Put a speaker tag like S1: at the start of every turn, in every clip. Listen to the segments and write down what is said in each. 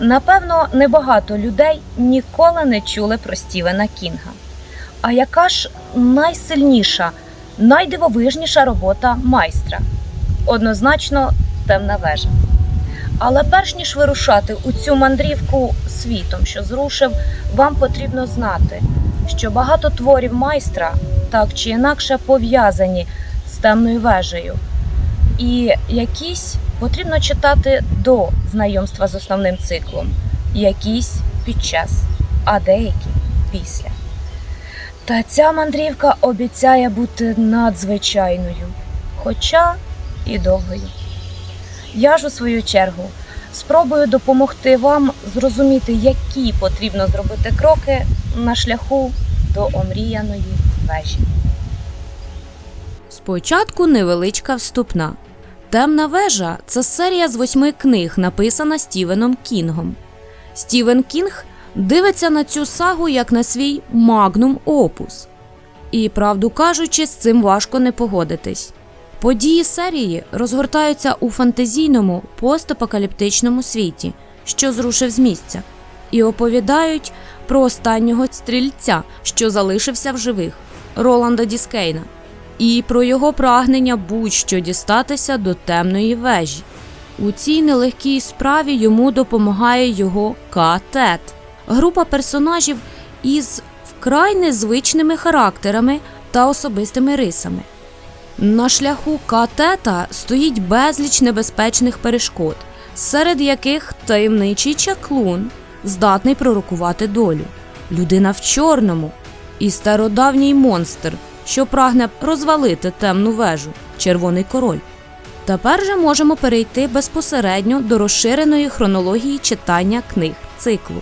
S1: Напевно, небагато людей ніколи не чули про Стівена Кінга. А яка ж найсильніша, найдивовижніша робота майстра? Однозначно, темна вежа. Але перш ніж вирушати у цю мандрівку світом, що зрушив, вам потрібно знати, що багато творів майстра так чи інакше пов'язані з темною вежею, і якісь потрібно читати до знайомства з основним циклом, якісь під час, а деякі після. Та ця мандрівка обіцяє бути надзвичайною, хоча і довгою. Я ж у свою чергу спробую допомогти вам зрозуміти, які потрібно зробити кроки на шляху до омріяної вежі.
S2: Спочатку невеличка вступна. Темна вежа це серія з восьми книг, написана Стівеном Кінгом. Стівен Кінг дивиться на цю сагу як на свій магнум опус. І, правду кажучи, з цим важко не погодитись. Події серії розгортаються у фантазійному постапокаліптичному світі, що зрушив з місця, і оповідають про останнього стрільця, що залишився в живих Роланда Діскейна і про його прагнення будь-що дістатися до темної вежі. У цій нелегкій справі йому допомагає його катет, група персонажів із вкрай незвичними характерами та особистими рисами. На шляху катета стоїть безліч небезпечних перешкод, серед яких таємничий чаклун, здатний пророкувати долю, людина в чорному і стародавній монстр, що прагне розвалити темну вежу, червоний король. Тепер же можемо перейти безпосередньо до розширеної хронології читання книг циклу.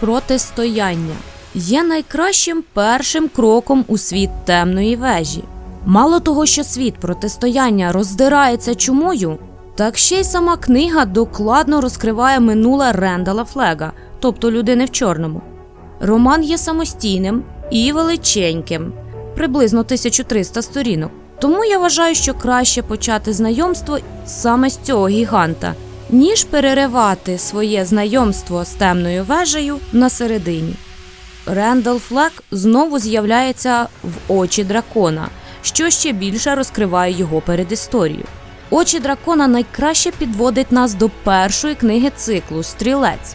S2: Протистояння є найкращим першим кроком у світ темної вежі. Мало того, що світ протистояння роздирається чумою, так ще й сама книга докладно розкриває минуле Рендала Флега, тобто людини в чорному. Роман є самостійним і величеньким, приблизно 1300 сторінок. Тому я вважаю, що краще почати знайомство саме з цього гіганта, ніж переривати своє знайомство з темною вежею на середині. Рендал Флек знову з'являється в очі дракона, що ще більше розкриває його передісторію. Очі дракона найкраще підводить нас до першої книги циклу Стрілець.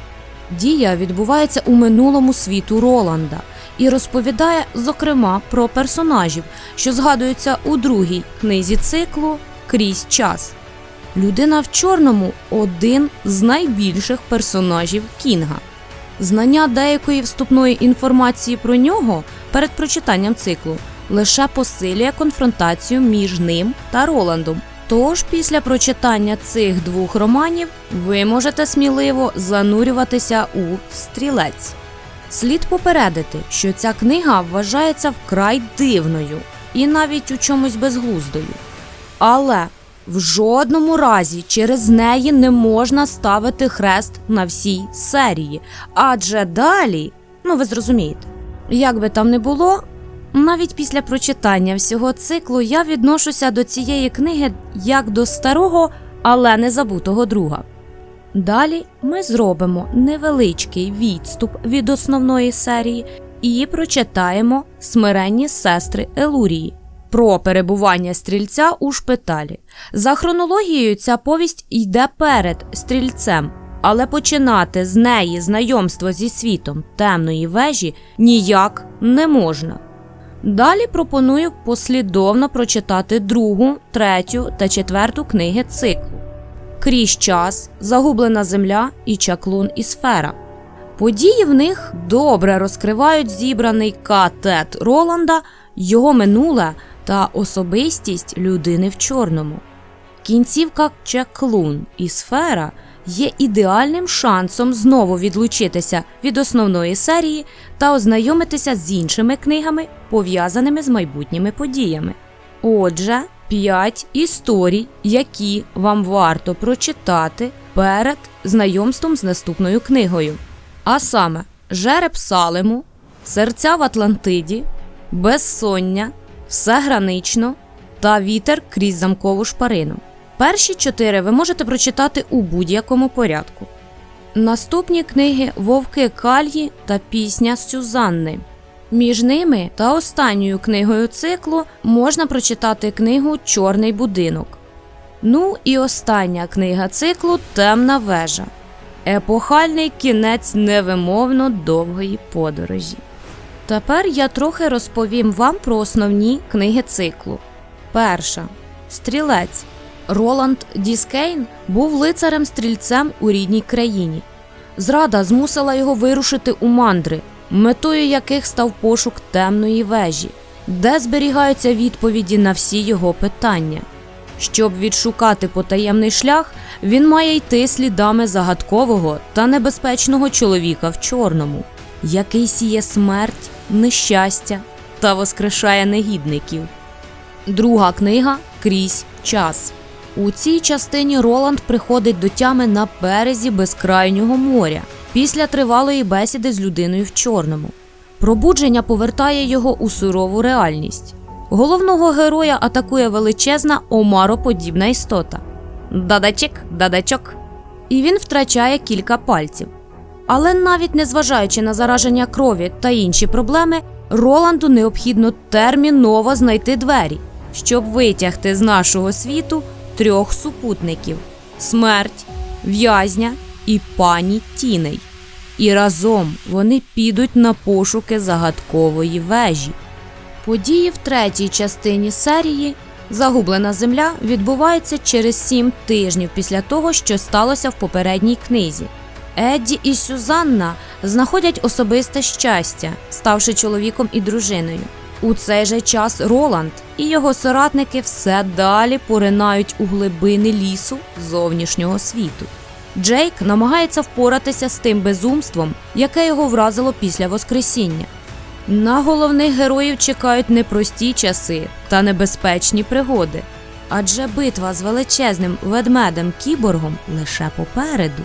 S2: Дія відбувається у минулому світу Роланда і розповідає, зокрема, про персонажів, що згадуються у другій книзі циклу Крізь час. Людина в чорному один з найбільших персонажів Кінга. Знання деякої вступної інформації про нього перед прочитанням циклу лише посилює конфронтацію між ним та Роландом. Тож після прочитання цих двох романів ви можете сміливо занурюватися у стрілець. Слід попередити, що ця книга вважається вкрай дивною і навіть у чомусь безглуздою. Але в жодному разі через неї не можна ставити хрест на всій серії. Адже далі, ну ви зрозумієте, як би там не було, навіть після прочитання всього циклу я відношуся до цієї книги як до старого, але не забутого друга. Далі ми зробимо невеличкий відступ від основної серії і прочитаємо смиренні сестри Елурії про перебування стрільця у шпиталі. За хронологією, ця повість йде перед стрільцем, але починати з неї знайомство зі світом темної вежі ніяк не можна. Далі пропоную послідовно прочитати другу, третю та четверту книги циклу Крізь час, Загублена земля і Чаклун і сфера. Події в них добре розкривають зібраний катет Роланда, його минуле та особистість людини в чорному. Кінцівка Чаклун і сфера є ідеальним шансом знову відлучитися від основної серії та ознайомитися з іншими книгами, пов'язаними з майбутніми подіями. Отже, п'ять історій, які вам варто прочитати перед знайомством з наступною книгою. А саме Жереб Салему, Серця в Атлантиді, Безсоння, Все гранично та Вітер крізь замкову шпарину. Перші чотири ви можете прочитати у будь-якому порядку. Наступні книги Вовки Кальї та Пісня Сюзанни. Між ними та останньою книгою циклу можна прочитати книгу Чорний будинок. Ну і остання книга циклу Темна вежа. Епохальний кінець невимовно довгої подорожі. Тепер я трохи розповім вам про основні книги циклу. Перша Стрілець. Роланд Діскейн був лицарем-стрільцем у рідній країні. Зрада змусила його вирушити у мандри, метою яких став пошук темної вежі, де зберігаються відповіді на всі його питання. Щоб відшукати потаємний шлях, він має йти слідами загадкового та небезпечного чоловіка в чорному, який сіє смерть, нещастя та воскрешає негідників. Друга книга Крізь час. У цій частині Роланд приходить до тями на березі безкрайнього моря після тривалої бесіди з людиною в чорному. Пробудження повертає його у сурову реальність. Головного героя атакує величезна омароподібна істота. Дадачик, дадачок. І він втрачає кілька пальців. Але навіть незважаючи на зараження крові та інші проблеми, Роланду необхідно терміново знайти двері, щоб витягти з нашого світу трьох супутників смерть, в'язня і пані Тіней. І разом вони підуть на пошуки загадкової вежі. Події в третій частині серії Загублена земля відбувається через сім тижнів після того, що сталося в попередній книзі. Едді і Сюзанна знаходять особисте щастя, ставши чоловіком і дружиною. У цей же час Роланд і його соратники все далі поринають у глибини лісу зовнішнього світу. Джейк намагається впоратися з тим безумством, яке його вразило після Воскресіння. На головних героїв чекають непрості часи та небезпечні пригоди, адже битва з величезним ведмедем кіборгом лише попереду.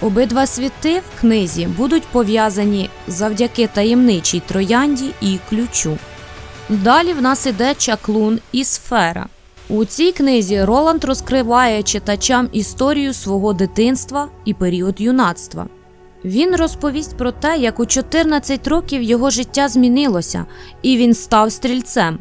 S2: Обидва світи в книзі будуть пов'язані завдяки таємничій троянді і ключу. Далі в нас іде чаклун і сфера. У цій книзі Роланд розкриває читачам історію свого дитинства і період юнацтва. Він розповість про те, як у 14 років його життя змінилося, і він став стрільцем,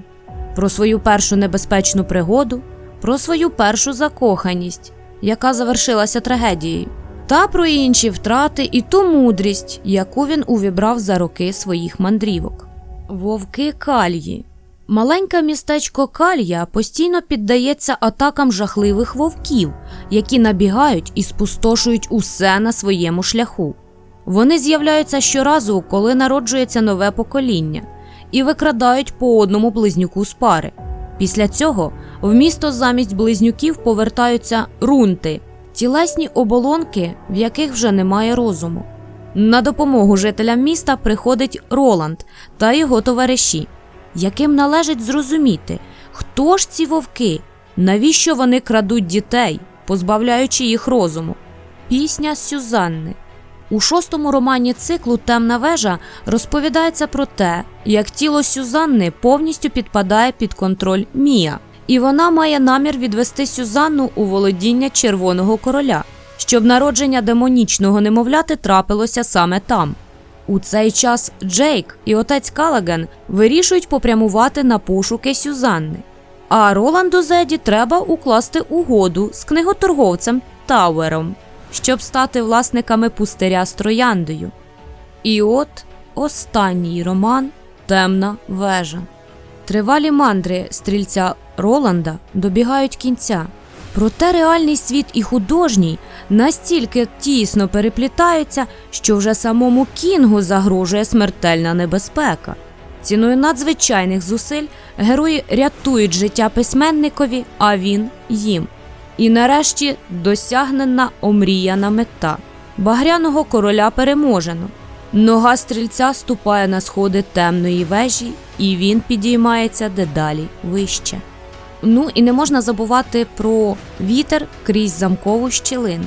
S2: про свою першу небезпечну пригоду, про свою першу закоханість, яка завершилася трагедією, та про інші втрати і ту мудрість, яку він увібрав за роки своїх мандрівок. Вовки Кальї. Маленьке містечко Калья постійно піддається атакам жахливих вовків, які набігають і спустошують усе на своєму шляху. Вони з'являються щоразу, коли народжується нове покоління, і викрадають по одному близнюку з пари. Після цього в місто замість близнюків повертаються рунти, тілесні оболонки, в яких вже немає розуму. На допомогу жителям міста приходить Роланд та його товариші, яким належить зрозуміти, хто ж ці вовки, навіщо вони крадуть дітей, позбавляючи їх розуму. Пісня Сюзанни. У шостому романі циклу Темна вежа розповідається про те, як тіло Сюзанни повністю підпадає під контроль Мія, і вона має намір відвести Сюзанну у володіння Червоного короля, щоб народження демонічного немовляти трапилося саме там. У цей час Джейк і отець Калаген вирішують попрямувати на пошуки Сюзанни. А Роланду Зеді треба укласти угоду з книготорговцем Тауером, щоб стати власниками пустиря з трояндою. І от останній роман Темна вежа. Тривалі мандри стрільця Роланда добігають кінця. Проте реальний світ і художній настільки тісно переплітаються, що вже самому Кінгу загрожує смертельна небезпека. Ціною надзвичайних зусиль герої рятують життя письменникові, а він їм. І нарешті досягнена омріяна мета. Багряного короля переможено. Нога стрільця ступає на сходи темної вежі, і він підіймається дедалі вище. Ну і не можна забувати про вітер крізь замкову щілину.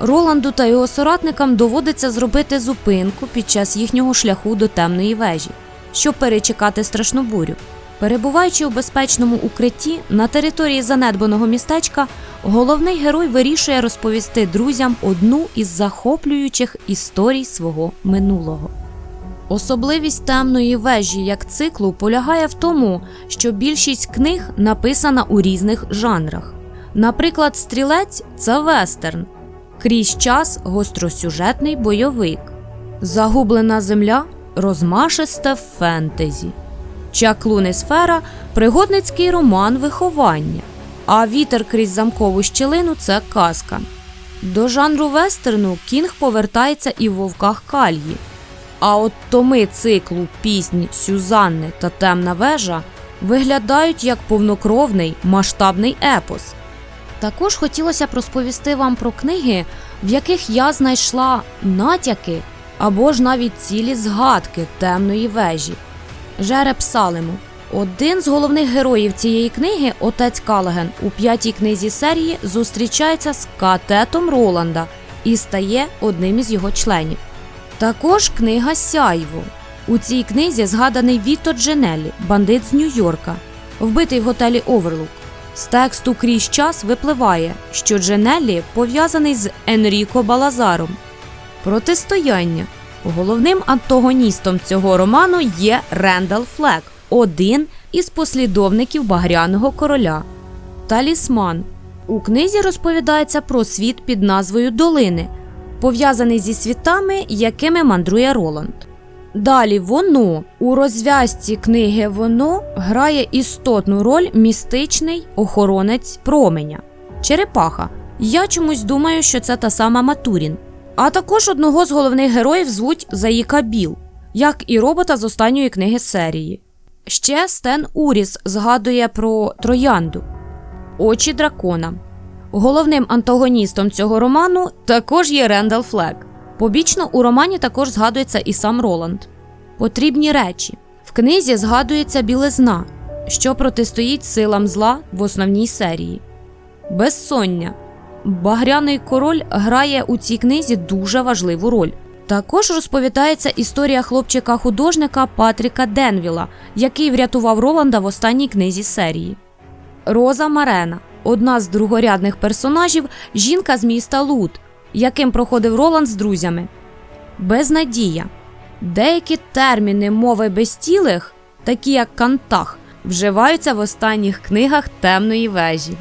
S2: Роланду та його соратникам доводиться зробити зупинку під час їхнього шляху до темної вежі, щоб перечекати страшну бурю. Перебуваючи у безпечному укритті на території занедбаного містечка, головний герой вирішує розповісти друзям одну із захоплюючих історій свого минулого. Особливість темної вежі як циклу полягає в тому, що більшість книг написана у різних жанрах. Наприклад, стрілець це вестерн, крізь час гостросюжетний бойовик, загублена земля розмашисте фентезі. Чаклуни сфера пригодницький роман виховання, а вітер крізь замкову щілину це казка. До жанру вестерну Кінг повертається і в вовках Кальї. А от томи циклу пісні Сюзанни та Темна вежа виглядають як повнокровний масштабний епос. Також хотілося б розповісти вам про книги, в яких я знайшла натяки або ж навіть цілі згадки темної вежі. Жереб Салему. Один з головних героїв цієї книги, отець Калаген, у п'ятій книзі серії зустрічається з катетом Роланда і стає одним із його членів. Також книга Сяйво. У цій книзі згаданий Віто Дженелі, бандит з Нью-Йорка, вбитий в готелі Оверлук. З тексту крізь час випливає, що Дженеллі пов'язаний з Енріко Балазаром. Протистояння. Головним антагоністом цього роману є Рендал Флек, один із послідовників Багряного короля. Талісман. У книзі розповідається про світ під назвою Долини, пов'язаний зі світами, якими мандрує Роланд. Далі воно у розв'язці книги Воно грає істотну роль містичний охоронець променя Черепаха. Я чомусь думаю, що це та сама Матурін. А також одного з головних героїв звуть Заїка Біл, як і робота з останньої книги серії. Ще Стен Уріс згадує про Троянду, Очі дракона. Головним антагоністом цього роману також є Рендал Флек. Побічно у романі також згадується і сам Роланд. Потрібні речі. В книзі згадується білизна, що протистоїть силам зла в основній серії. Безсоння. Багряний король грає у цій книзі дуже важливу роль. Також розповідається історія хлопчика-художника Патріка Денвіла, який врятував Роланда в останній книзі серії. Роза Марена одна з другорядних персонажів, жінка з міста Лут, яким проходив Роланд з друзями. Безнадія. Деякі терміни мови безтілих, такі як кантах, вживаються в останніх книгах темної вежі.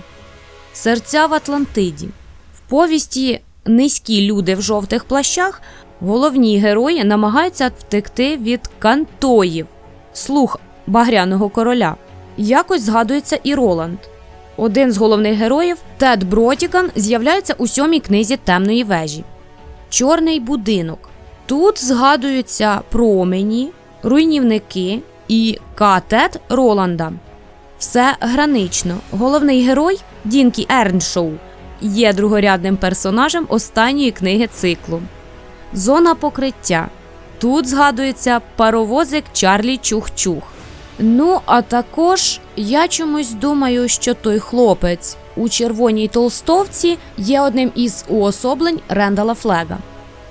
S2: Серця в Атлантиді. В повісті Низькі люди в жовтих плащах головні герої намагаються втекти від кантоїв, слух багряного короля. Якось згадується і Роланд. Один з головних героїв, Тед Бротікан, з'являється у сьомій книзі темної вежі. Чорний будинок. Тут згадуються промені, руйнівники і катет Роланда. Все гранично. Головний герой Дінкі Ерншоу є другорядним персонажем останньої книги циклу. Зона покриття. Тут згадується паровозик Чарлі Чух-Чух. Ну, а також я чомусь думаю, що той хлопець у червоній толстовці є одним із уособлень Рендала Флега.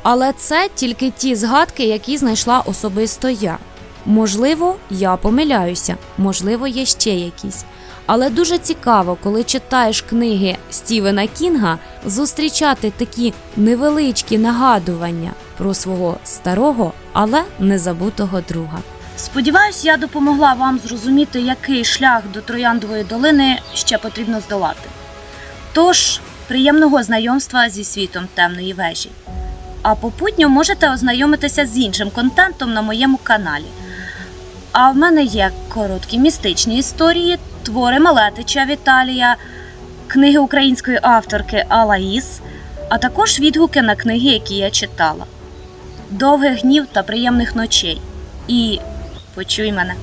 S2: Але це тільки ті згадки, які знайшла особисто я. Можливо, я помиляюся, можливо, є ще якісь. Але дуже цікаво, коли читаєш книги Стівена Кінга, зустрічати такі невеличкі нагадування про свого старого, але незабутого друга.
S1: Сподіваюсь, я допомогла вам зрозуміти, який шлях до Трояндової долини ще потрібно здолати. Тож, приємного знайомства зі світом темної вежі. А попутньо можете ознайомитися з іншим контентом на моєму каналі. А в мене є короткі містичні історії, твори Малетича Віталія, книги української авторки Алаїс, а також відгуки на книги, які я читала. Довгих днів та приємних ночей. І почуй мене.